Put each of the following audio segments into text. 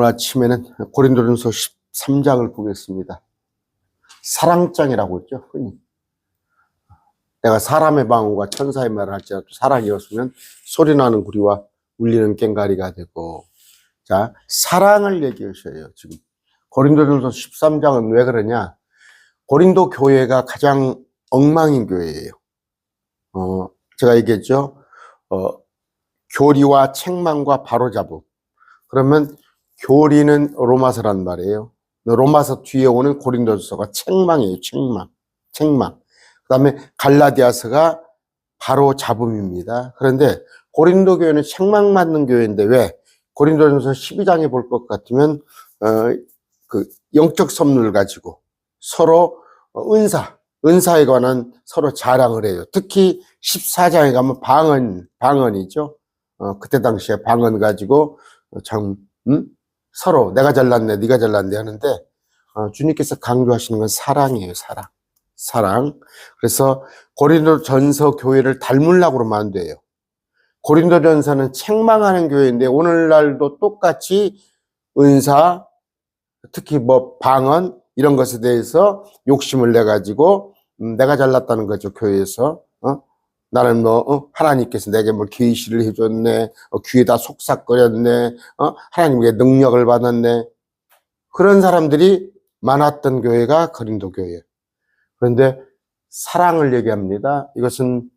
오늘 아침에는 고린도전서 13장을 보겠습니다. 사랑장이라고 했죠, 흔히. 내가 사람의 방언과 천사의 말을 할지라도 사랑이었으면 소리나는 구리와 울리는 꽹가리가 되고, 자, 사랑을 얘기하셔요, 지금. 고린도전서 13장은 왜 그러냐? 고린도 교회가 가장 엉망인 교회예요. 어, 제가 얘기했죠. 어, 교리와 책망과 바로잡음. 그러면 교리는 로마서란 말이에요. 로마서 뒤에 오는 고린도서가 책망이에요. 책망. 책망. 그 다음에 갈라디아서가 바로 잡음입니다. 그런데 고린도 교회는 책망 맞는 교회인데 왜? 고린도전서 12장에 볼 것 같으면 어, 그 영적 선물 가지고 서로 어, 은사, 은사에 관한 서로 자랑을 해요. 특히 14장에 가면 방언, 방언이죠. 어, 그때 당시에 방언 가지고 어, 참 음? 서로 내가 잘났네, 네가 잘났네 하는데 어, 주님께서 강조하시는 건 사랑이에요, 사랑. 사랑. 그래서 고린도전서 교회를 닮으려고 안 돼요. 고린도전서는 책망하는 교회인데 오늘날도 똑같이 은사, 특히 뭐 방언 이런 것에 대해서 욕심을 내 가지고 음, 내가 잘났다는 거죠 교회에서 어? 나는 뭐 어? 하나님께서 내게 뭐 계시를 해줬네 어, 귀에다 속삭거렸네 어? 하나님께 능력을 받았네 그런 사람들이 많았던 교회가 거린도 교회 그런데 사랑을 얘기합니다 이것은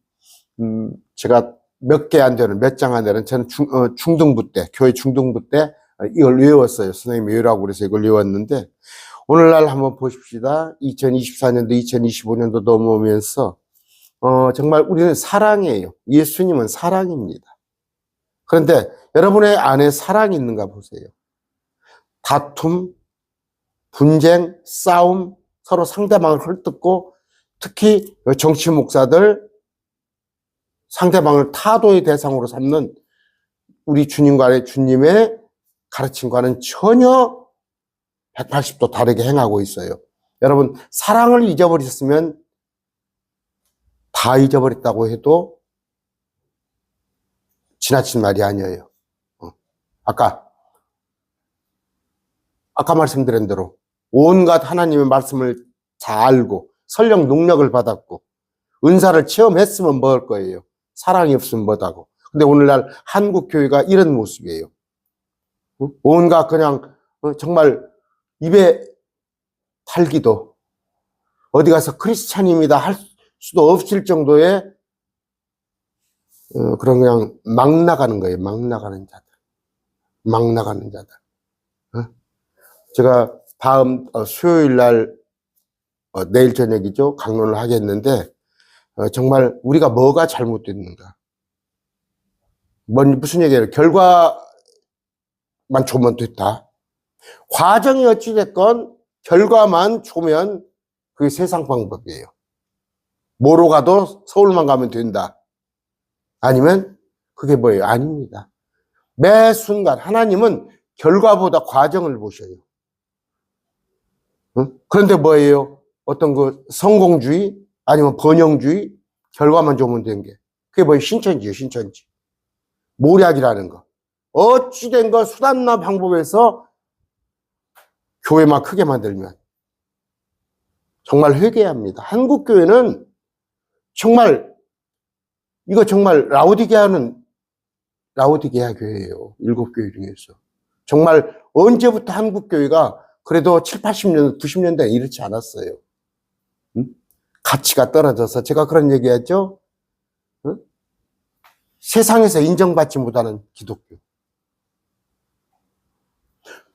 음, 제가 몇 개 안 되는 몇 장 안 되는 저는 중, 어, 중등부 때 교회 중등부 때 어, 이걸 외웠어요 선생님이 외우라고 그래서 이걸 외웠는데 오늘날 한번 보십시다. 2024년도, 2025년도 넘어오면서, 어, 정말 우리는 사랑이에요. 예수님은 사랑입니다. 그런데 여러분의 안에 사랑이 있는가 보세요. 다툼, 분쟁, 싸움, 서로 상대방을 헐뜯고, 특히 정치 목사들, 상대방을 타도의 대상으로 삼는 우리 주님과의 주님의 가르침과는 전혀 180도 다르게 행하고 있어요. 여러분, 사랑을 잊어버렸으면 다 잊어버렸다고 해도 지나친 말이 아니에요. 어. 아까, 아까 말씀드린 대로 온갖 하나님의 말씀을 잘 알고 설령 능력을 받았고 은사를 체험했으면 뭐할 거예요. 사랑이 없으면 뭐다고. 근데 오늘날 한국 교회가 이런 모습이에요. 어? 온갖 그냥 어, 정말 입에 달기도 어디 가서 크리스찬입니다 할 수도 없을 정도의 어, 그런 그냥 막 나가는 거예요. 막 나가는 자들. 막 나가는 자들. 어? 제가 다음 어, 수요일 날 어, 내일 저녁이죠. 강론을 하겠는데 어, 정말 우리가 뭐가 잘못됐는가? 뭔 무슨 얘기예요? 결과만 좋으면 됐다. 과정이 어찌됐건 결과만 좋으면 그게 세상 방법이에요. 뭐로 가도 서울만 가면 된다. 아니면 그게 뭐예요? 아닙니다. 매 순간 하나님은 결과보다 과정을 보셔요. 응? 그런데 뭐예요? 어떤 그 성공주의 아니면 번영주의 결과만 좋으면 된 게. 그게 뭐예요? 신천지예요, 신천지. 모략이라는 거. 어찌된 거 수단나 방법에서 교회만 크게 만들면 정말 회개해야 합니다. 한국 교회는 정말 이거 정말 라우디게아는 라우디게아 교회예요. 일곱 교회 중에서 정말 언제부터 한국 교회가 그래도 7, 80년, 90년대 이렇지 않았어요. 응? 가치가 떨어져서 제가 그런 얘기했죠. 응? 세상에서 인정받지 못하는 기독교.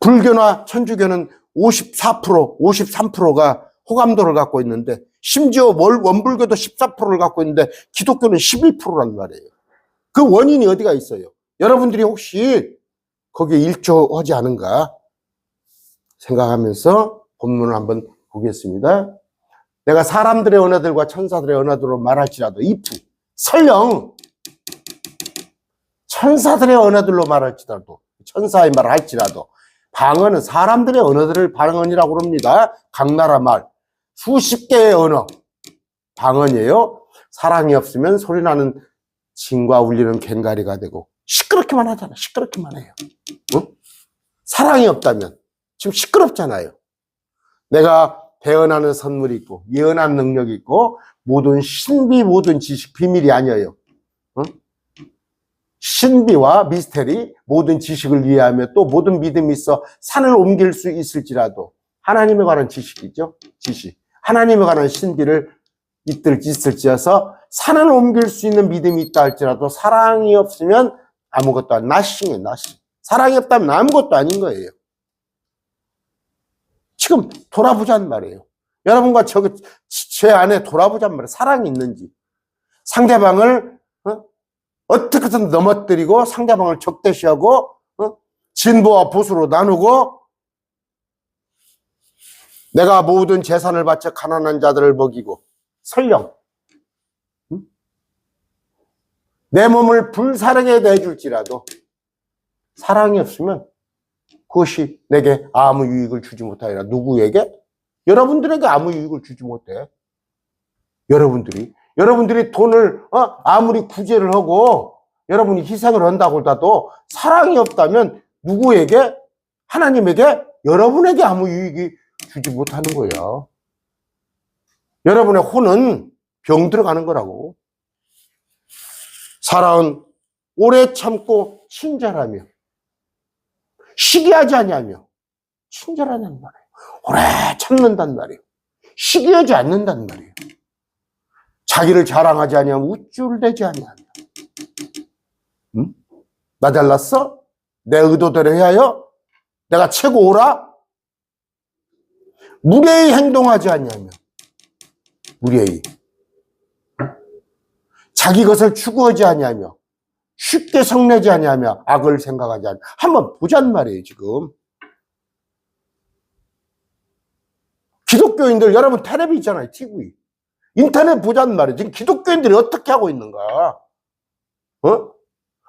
불교나 천주교는 54%, 53%가 호감도를 갖고 있는데 심지어 원불교도 14%를 갖고 있는데 기독교는 11%란 말이에요. 그 원인이 어디가 있어요? 여러분들이 혹시 거기에 일조하지 않은가 생각하면서 본문을 한번 보겠습니다. 내가 사람들의 언어들과 천사들의 언어들로 말할지라도 if 설령 천사들의 언어들로 말할지라도 천사의 말을 할지라도 방언은 사람들의 언어들을 방언이라고 그럽니다. 각 나라 말. 수십 개의 언어. 방언이에요. 사랑이 없으면 소리나는 징과 울리는 괭가리가 되고 시끄럽기만 하잖아. 시끄럽기만 해요. 어? 사랑이 없다면 지금 시끄럽잖아요. 내가 대언하는 선물이 있고 예언하는 능력이 있고 모든 신비 모든 지식 비밀이 아니에요. 응? 신비와 미스테리 모든 지식을 이해하며 또 모든 믿음이 있어 산을 옮길 수 있을지라도 하나님에 관한 지식이죠. 지식. 하나님에 관한 신비를 있들 있을지어서 산을 옮길 수 있는 믿음이 있다 할지라도 사랑이 없으면 아무것도 안 나싱해 나싱. 사랑이 없다면 아무것도 아닌 거예요. 지금 돌아보자는 말이에요. 여러분과 저, 제 안에 돌아보자는 말이에요. 사랑이 있는지. 상대방을, 어? 어떻게든 넘어뜨리고 상대방을 적대시하고, 어? 진보와 보수로 나누고, 내가 모든 재산을 바쳐 가난한 자들을 먹이고, 설령, 응? 내 몸을 불사르게 내줄지라도, 사랑이 없으면 그것이 내게 아무 유익을 주지 못하리라. 누구에게? 여러분들에게 아무 유익을 주지 못해. 여러분들이. 여러분들이 돈을, 어? 아무리 구제를 하고, 여러분이 희생을 한다고 하도 사랑이 없다면 누구에게? 하나님에게? 여러분에게 아무 유익이 주지 못하는 거예요. 여러분의 혼은 병 들어가는 거라고. 사랑은 오래 참고 친절하며, 시기하지 아니하며 친절하단 말이에요. 오래 참는단 말이에요. 시기하지 않는단 말이에요. 자기를 자랑하지 아니하며 우쭐대지 아니하며 응? 나 잘났어? 내 의도대로 해야요? 내가 최고오라? 무례히 행동하지 아니하며 무례히 자기 것을 추구하지 아니하며 쉽게 성내지 아니하며 악을 생각하지 않. 한번 보잔 말이에요, 지금. 기독교인들 여러분 텔레비 있잖아요, TV. 인터넷 보잔 말이에요. 지금 기독교인들이 어떻게 하고 있는가? 어?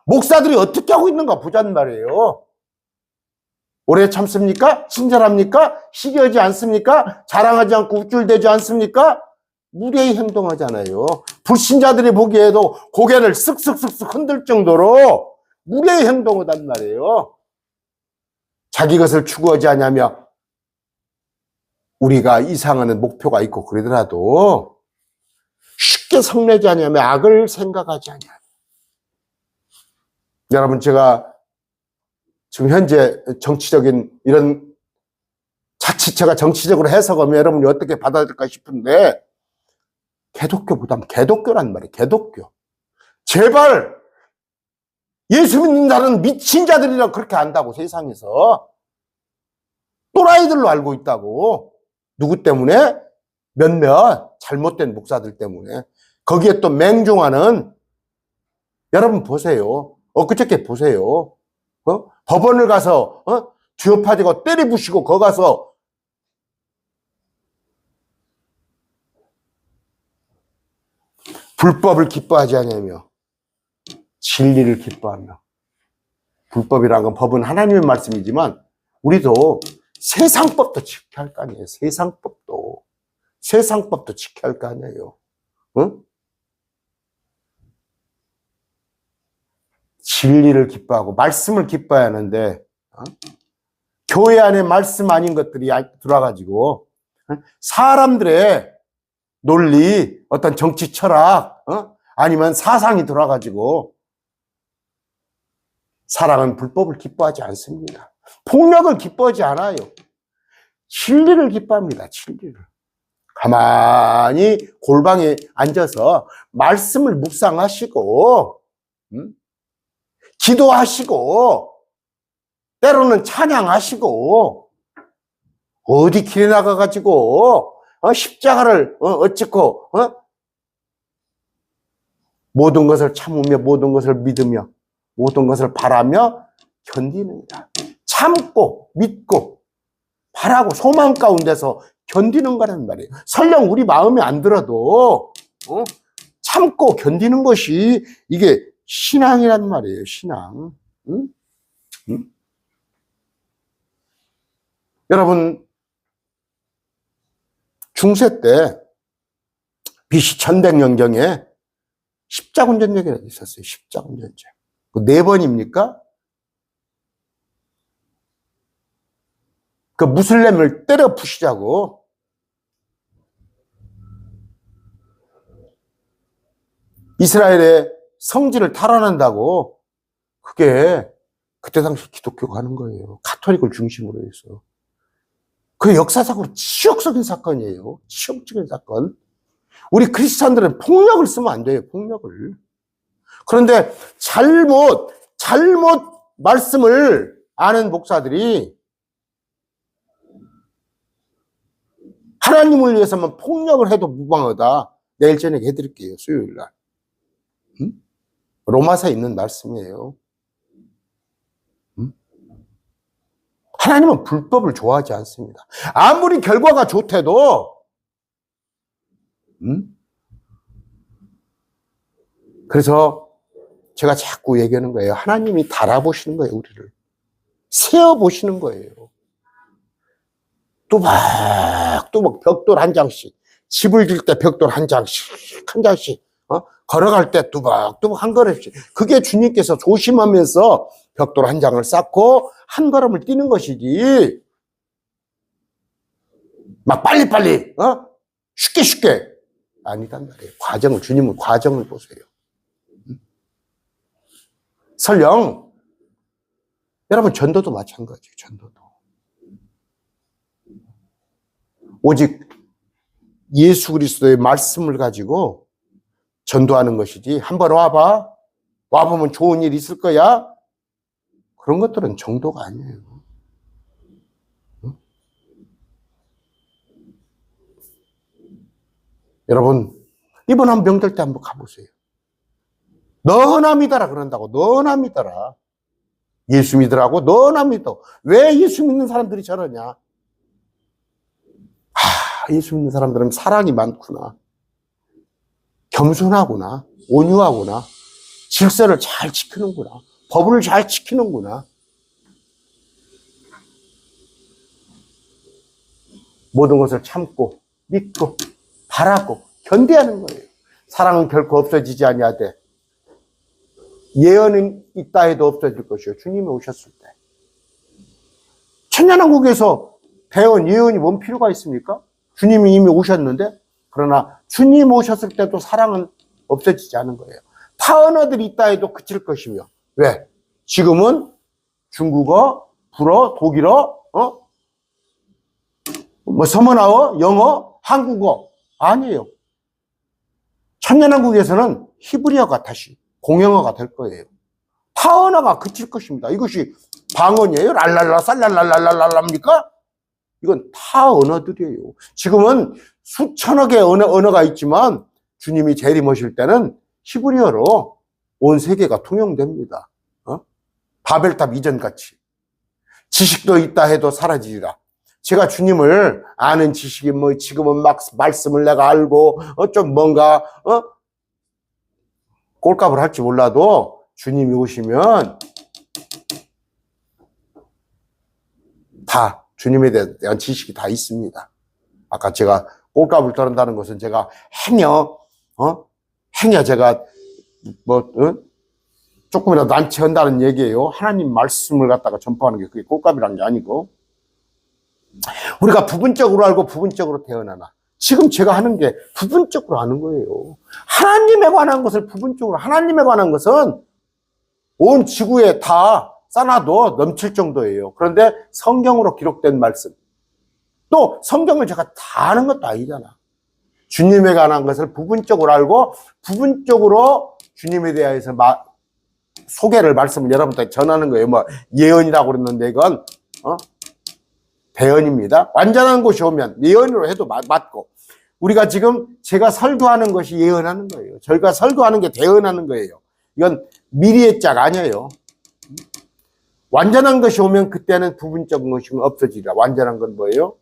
목사들이 어떻게 하고 있는가 보잔 말이에요. 오래 참습니까? 친절합니까? 시기하지 않습니까? 자랑하지 않고 우쭐대지 않습니까? 무례히 행동하잖아요. 불신자들이 보기에도 고개를 쓱쓱쓱쓱 흔들 정도로 무례히 행동하단 말이에요. 자기 것을 추구하지 않냐며 우리가 이상하는 목표가 있고 그러더라도 쉽게 성내지 않냐며 악을 생각하지 않냐. 여러분 제가 지금 현재 정치적인 이런 자칫 제가 정치적으로 해석하면 여러분이 어떻게 받아들일까 싶은데 개독교보다는 개독교란 말이에요. 개독교. 제발 예수 믿는 자는 미친 자들이라 그렇게 안다고 세상에서 또라이들로 알고 있다고 누구 때문에 몇몇 잘못된 목사들 때문에 거기에 또 맹종하는 여러분 보세요. 엊그저께 보세요. 어? 법원을 가서 어? 쥐어파지고 때리 부시고 거 가서 불법을 기뻐하지 않으며 진리를 기뻐하며 불법이라는 건 법은 하나님의 말씀이지만 우리도 세상법도 지켜야 할 거 아니에요. 세상법도 세상법도 지켜야 할 거 아니에요. 응? 진리를 기뻐하고 말씀을 기뻐해야 하는데 어? 교회 안에 말씀 아닌 것들이 들어와가지고 어? 사람들의 논리, 어떤 정치 철학, 어? 아니면 사상이 들어와가지고 사랑은 불법을 기뻐하지 않습니다. 폭력을 기뻐하지 않아요. 진리를 기뻐합니다. 진리를. 가만히 골방에 앉아서 말씀을 묵상하시고, 음? 기도하시고, 때로는 찬양하시고, 어디 길에 나가가지고, 어, 십자가를 어, 어찌고 어? 모든 것을 참으며 모든 것을 믿으며 모든 것을 바라며 견디는다. 참고 믿고 바라고 소망 가운데서 견디는 거란 말이에요. 설령 우리 마음에 안 들어도 어? 참고 견디는 것이 이게 신앙이란 말이에요. 신앙. 응? 응? 여러분 중세 때 BC 1100년경에 십자군 전쟁이라고 있었어요. 십자군 전쟁. 그 네 번입니까? 그 무슬림을 때려 부시자고. 이스라엘의 성지를 탈환한다고. 그게 그때 당시 기독교가 하는 거예요. 카톨릭을 중심으로 해서. 그 역사적으로 치욕적인 사건이에요. 치욕적인 사건. 우리 크리스찬들은 폭력을 쓰면 안 돼요. 폭력을. 그런데 잘못, 잘못 말씀을 아는 목사들이 하나님을 위해서만 폭력을 해도 무방하다. 내일 저녁에 해드릴게요. 수요일 날. 응? 로마서에 있는 말씀이에요. 응? 하나님은 불법을 좋아하지 않습니다. 아무리 결과가 좋대도, 응? 그래서 제가 자꾸 얘기하는 거예요. 하나님이 달아보시는 거예요, 우리를. 세어보시는 거예요. 또박또박 벽돌 한 장씩, 집을 질 때 벽돌 한 장씩, 한 장씩, 어? 걸어갈 때 뚜벅뚜벅 한 걸음씩. 그게 주님께서 조심하면서 벽돌 한 장을 쌓고 한 걸음을 뛰는 것이지. 막 빨리빨리, 어? 쉽게 쉽게. 아니단 말이에요. 과정을, 주님은 과정을 보세요. 설령 여러분 전도도 마찬가지예요. 전도도 오직 예수 그리스도의 말씀을 가지고 전도하는 것이지. 한번 와봐. 와보면 좋은 일 있을 거야. 그런 것들은 정도가 아니에요. 응? 여러분 이번 한 명절 때 한번 가보세요. 너나 믿어라 그런다고. 너나 믿어라. 예수 믿으라고. 너나 믿어. 왜 예수 믿는 사람들이 저러냐? 아 예수 믿는 사람들은 사랑이 많구나 겸손하구나 온유하구나 질서를 잘 지키는구나 법을 잘 지키는구나 모든 것을 참고 믿고 바라고 견디하는 거예요 사랑은 결코 없어지지 아니하되 예언은 있다 해도 없어질 것이요. 주님이 오셨을 때. 천년왕국에서 배운 예언이 뭔 필요가 있습니까? 주님이 이미 오셨는데, 그러나 주님 오셨을 때도 사랑은 없어지지 않은 거예요. 타 언어들이 있다 해도 그칠 것이며. 왜? 지금은 중국어, 불어, 독일어, 어? 뭐 서머나어, 영어, 한국어. 아니에요. 천년왕국에서는 히브리어가 다시 공영어가 될 거예요. 타언어가 그칠 것입니다. 이것이 방언이에요? 랄랄라 살랄랄랄랄랄랍니까? 이건 타 언어들이에요. 지금은 수천여 개의 언어, 언어가 있지만 주님이 재림하실 때는 히브리어로 온 세계가 통용됩니다. 어? 바벨탑 이전같이. 지식도 있다 해도 사라지리라. 제가 주님을 아는 지식이 뭐 지금은 막 말씀을 내가 알고 어 좀 뭔가 어 꼴값을 할지 몰라도 주님이 오시면 다 주님에 대한 지식이 다 있습니다. 아까 제가 꼴값을 떨은다는 것은 제가 행여 어 행여 제가 뭐 어? 조금이라도 난처한다는 얘기예요. 하나님 말씀을 갖다가 전파하는 게 그게 꼴값이라는 게 아니고 우리가 부분적으로 알고 부분적으로 태어나나 지금 제가 하는 게 부분적으로 하는 거예요. 하나님에 관한 것을 부분적으로, 하나님에 관한 것은 온 지구에 다 쌓아도 넘칠 정도예요. 그런데 성경으로 기록된 말씀. 또 성경을 제가 다 아는 것도 아니잖아. 주님에 관한 것을 부분적으로 알고 부분적으로 주님에 대해서 마, 소개를 말씀을 여러분한테 전하는 거예요. 뭐 예언이라고 그랬는데 이건 어? 대언입니다. 완전한 것이 오면 예언으로 해도 맞고 우리가 지금 제가 설교하는 것이 예언하는 거예요. 저희가 설교하는 게 대언하는 거예요. 이건 미리의 짝 아니에요. 완전한 것이 오면 그때는 부분적인 것이 없어지리라. 완전한 건 뭐예요?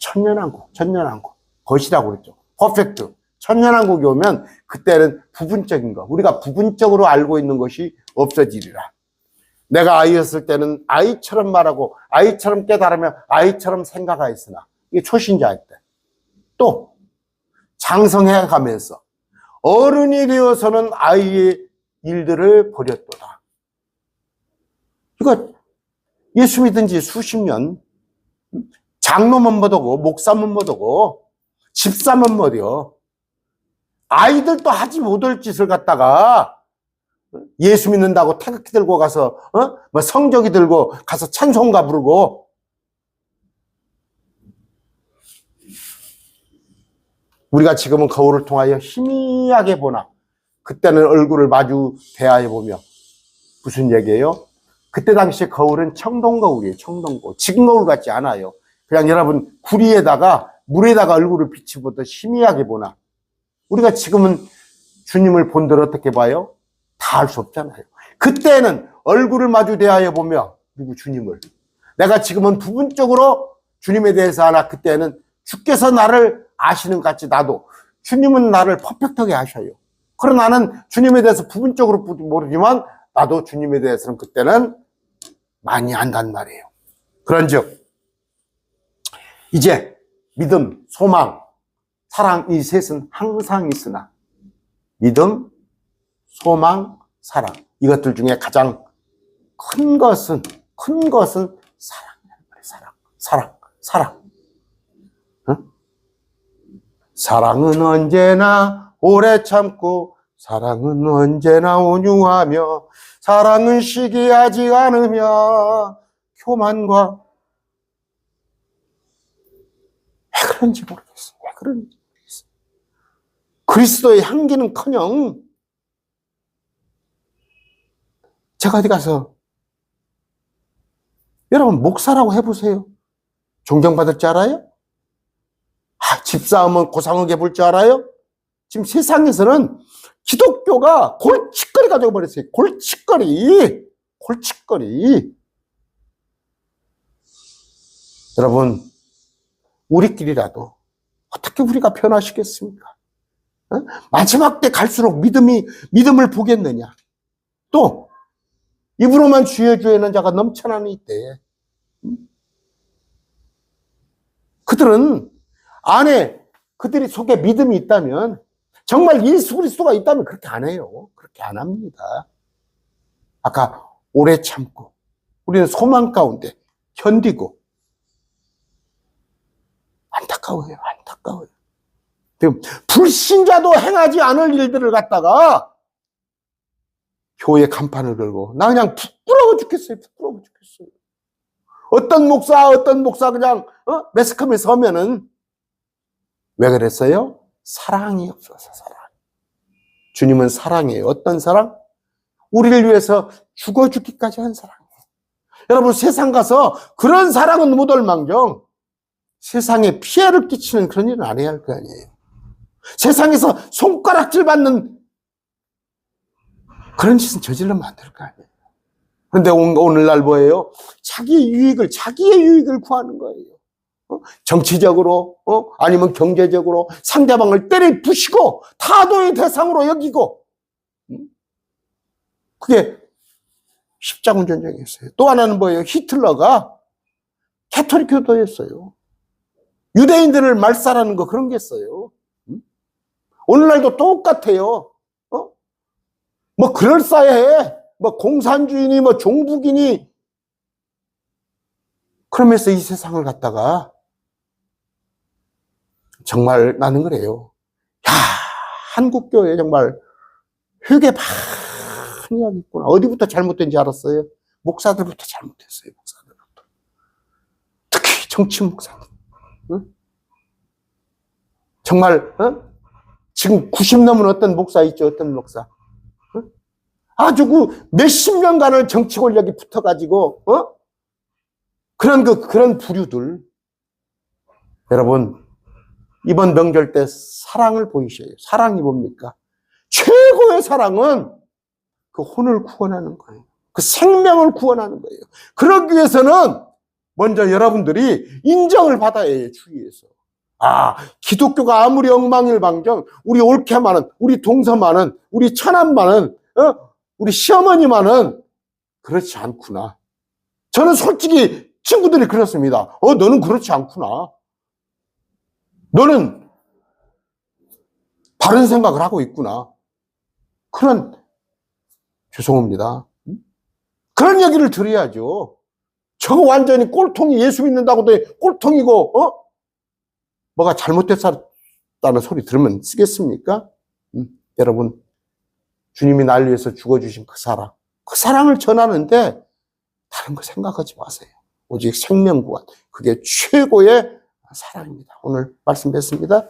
천년왕국, 천년왕국. 것이라고 그랬죠. 퍼펙트. 천년왕국이 오면 그때는 부분적인 거. 우리가 부분적으로 알고 있는 것이 없어지리라. 내가 아이였을 때는 아이처럼 말하고 아이처럼 깨달으며 아이처럼 생각하였으나 이게 초신자일 때. 또 장성해 가면서 어른이 되어서는 아이의 일들을 버렸도다. 이거 예수 믿은 지 수십 년, 장로면 뭐더고, 목사면 뭐더고, 집사면 뭐려. 아이들도 하지 못할 짓을 갖다가 예수 믿는다고 태극기 들고 가서, 어? 뭐 성적이 들고 가서 찬송가 부르고, 우리가 지금은 거울을 통하여 희미하게 보나, 그때는 얼굴을 마주 대하여 보며, 무슨 얘기예요? 그때 당시에 거울은 청동 거울이에요, 청동 거울. 지금 거울 같지 않아요. 그냥 여러분, 구리에다가, 물에다가 얼굴을 비치보듯 희미하게 보나. 우리가 지금은 주님을 본들 어떻게 봐요? 다 알 수 없잖아요. 그때는 얼굴을 마주 대하여 보며, 누구 주님을. 내가 지금은 부분적으로 주님에 대해서 하나, 그때는 주께서 나를 아시는 것 같이 나도 주님은 나를 퍼펙트하게 아셔요. 그러나 나는 주님에 대해서 부분적으로 모르지만 나도 주님에 대해서는 그때는 많이 안단 말이에요. 그런즉 이제 믿음, 소망, 사랑 이 셋은 항상 있으나 믿음, 소망, 사랑 이것들 중에 가장 큰 것은 큰 것은 사랑이라는 말이에요. 사랑, 사랑, 사랑. 응? 사랑은 언제나 오래 참고 사랑은 언제나 온유하며 사랑은 시기하지 않으며 교만과 왜 그런지 모르겠어요. 왜 그런지 모르겠어요. 그리스도의 향기는 커녕 제가 어디 가서 여러분 목사라고 해보세요. 존경받을 줄 알아요? 아, 집사하면 고상하게 볼 줄 알아요? 지금 세상에서는 기독교가 골칫거리가 되어버렸어요. 골칫거리. 골칫거리. 여러분, 우리끼리라도 어떻게 우리가 변화시겠습니까? 어? 마지막 때 갈수록 믿음이, 믿음을 보겠느냐? 또, 입으로만 주여 주여 는 자가 넘쳐나는 이때. 그들은 안에 그들이 속에 믿음이 있다면 정말 예수 그리스도가 있다면 그렇게 안 해요. 그렇게 안 합니다. 아까 오래 참고 우리는 소망 가운데 견디고 안타까워요. 안타까워요. 불신자도 행하지 않을 일들을 갖다가 교회 간판을 걸고 나 그냥 부끄러워 죽겠어요. 부끄러워 죽겠어요. 어떤 목사 어떤 목사 그냥 어? 매스컴에 서면은 왜 그랬어요? 사랑이 없어서 사랑. 주님은 사랑이에요. 어떤 사랑? 우리를 위해서 죽어 죽기까지 한 사랑이에요. 여러분 세상 가서 그런 사랑은 못할 망정 세상에 피해를 끼치는 그런 일은 안 해야 할 거 아니에요. 세상에서 손가락질 받는 그런 짓은 저질러면 안 될 거 아니에요. 그런데 오늘날 뭐예요? 자기의 유익을, 자기의 유익을 구하는 거예요. 어? 정치적으로, 어? 아니면 경제적으로 상대방을 때려 부시고 타도의 대상으로 여기고. 그게 십자군 전쟁이었어요. 또 하나는 뭐예요? 히틀러가 캐토릭 교도였어요. 유대인들을 말살하는 거 그런 게 있어요. 오늘날도 똑같아요. 어? 뭐 그럴싸해. 뭐 공산주의니 뭐 종북이니 그러면서 이 세상을 갖다가 정말 나는 그래요. 야, 한국 교회 정말 회개 많이 하겠구나. 어디부터 잘못된지 알았어요? 목사들부터 잘못했어요, 목사들부터. 특히 정치 목사들. 응? 정말, 어? 지금 90 넘은 어떤 목사 있죠, 어떤 목사. 응? 아주 그 몇십 년간을 정치 권력이 붙어가지고, 어? 그런 그, 그런 부류들. 여러분, 이번 명절 때 사랑을 보이셔요. 사랑이 뭡니까? 최고의 사랑은 그 혼을 구원하는 거예요. 그 생명을 구원하는 거예요. 그러기 위해서는 먼저 여러분들이 인정을 받아야 해요, 주위에서. 아, 기독교가 아무리 엉망일방정, 우리 올케만은, 우리 동서만은, 우리 천안만은, 어? 우리 시어머니만은 그렇지 않구나. 저는 솔직히 친구들이 그렇습니다. 어, 너는 그렇지 않구나. 너는 바른 생각을 하고 있구나. 그런, 죄송합니다. 그런 얘기를 드려야죠. 저거 완전히 꼴통이 예수 믿는다고도 꼴통이고, 어? 뭐가 잘못됐다는 소리 들으면 쓰겠습니까? 음, 여러분, 주님이 날 위해서 죽어주신 그 사랑, 그 사랑을 전하는데 다른 거 생각하지 마세요. 오직 생명구원. 그게 최고의 사랑입니다. 오늘 말씀 뵙습니다.